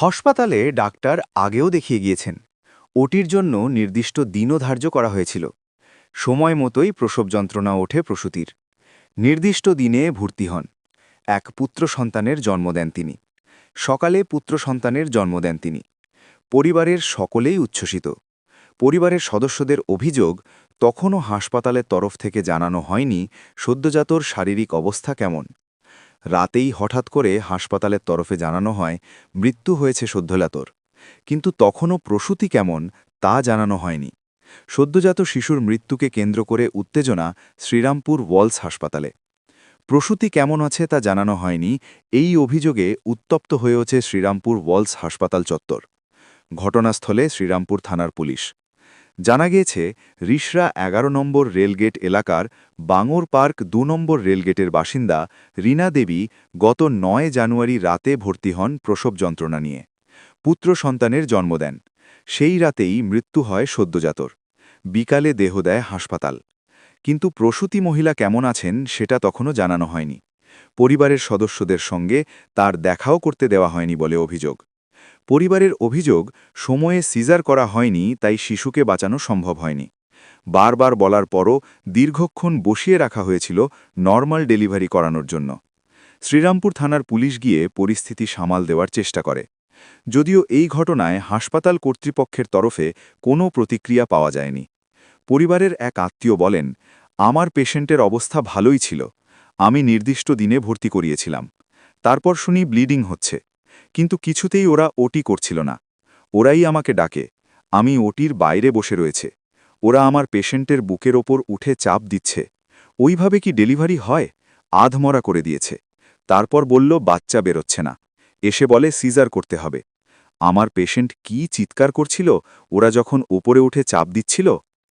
হাসপাতালে ডাক্তার আগেও দেখিয়ে গিয়েছেন। ওটির জন্য নির্দিষ্ট দিনও ধার্য করা হয়েছিল। সময় মতোই প্রসব যন্ত্রণা ওঠে প্রসূতির। নির্দিষ্ট দিনে ভর্তি হন। এক পুত্র সন্তানের জন্ম দেন তিনি। সকালে পুত্র সন্তানের জন্ম দেন তিনি। পরিবারের সকলেই উচ্ছ্বসিত। পরিবারের সদস্যদের অভিযোগ, তখনও হাসপাতালের তরফ থেকে জানানো হয়নি সদ্যজাতর শারীরিক অবস্থা কেমন। রাতেই হঠাৎ করে হাসপাতালের তরফে জানানো হয়, মৃত্যু হয়েছে সদ্যজাতর। কিন্তু তখনও প্রসূতি কেমন তা জানানো হয়নি। সদ্যজাত শিশুর মৃত্যুকে কেন্দ্র করে উত্তেজনা শ্রীরামপুর ওয়ালস হাসপাতালে। প্রসূতি কেমন আছে তা জানানো হয়নি, এই অভিযোগে উত্তপ্ত হয়েছে শ্রীরামপুর ওয়ালস হাসপাতাল চত্বর। ঘটনাস্থলে শ্রীরামপুর থানার পুলিশ। জানা গিয়েছে, রিসরা এগারো নম্বর রেলগেট এলাকার বাঙর পার্ক দু নম্বর রেলগেটের বাসিন্দা রীনা দেবী গত নয় জানুয়ারি রাতে ভর্তি হন প্রসব যন্ত্রণা নিয়ে। পুত্র সন্তানের জন্ম দেন। সেই রাতেই মৃত্যু হয় সদ্যজাতর। বিকালে দেহ দেয় হাসপাতাল। কিন্তু প্রসূতি মহিলা কেমন আছেন সেটা তখনও জানানো হয়নি। পরিবারের সদস্যদের সঙ্গে তার দেখাও করতে দেওয়া হয়নি বলে অভিযোগ। পরিবারের অভিযোগ, সময়ে সিজার করা হয়নি, তাই শিশুকে বাঁচানো সম্ভব হয়নি। বারবার বলার পরও দীর্ঘক্ষণ বসিয়ে রাখা হয়েছিল নর্মাল ডেলিভারি করানোর জন্য। শ্রীরামপুর থানার পুলিশ গিয়ে পরিস্থিতি সামাল দেওয়ার চেষ্টা করে। যদিও এই ঘটনায় হাসপাতাল কর্তৃপক্ষের তরফে কোনো প্রতিক্রিয়া পাওয়া যায়নি। পরিবারের এক আত্মীয় বলেন, আমার পেশেন্টের অবস্থা ভালোই ছিল। আমি নির্দিষ্ট দিনে ভর্তি করিয়েছিলাম। তারপর শুনি ব্লিডিং হচ্ছে। কিন্তু কিছুতেই ওরা ওটি করছিল না। ওরাই আমাকে ডাকে, আমি ওটির বাইরে বসে রয়েছে। ওরা আমার পেশেন্টের বুকের ওপর উঠে চাপ দিচ্ছে। ওইভাবে কি ডেলিভারি হয়? আধমরা করে দিয়েছে। তারপর বলল, বাচ্চা বেরোচ্ছে না। এসে বলে, সিজার করতে হবে। আমার পেশেন্ট কি চিৎকার করছিল? ওরা যখন ওপরে উঠে চাপ দিচ্ছিল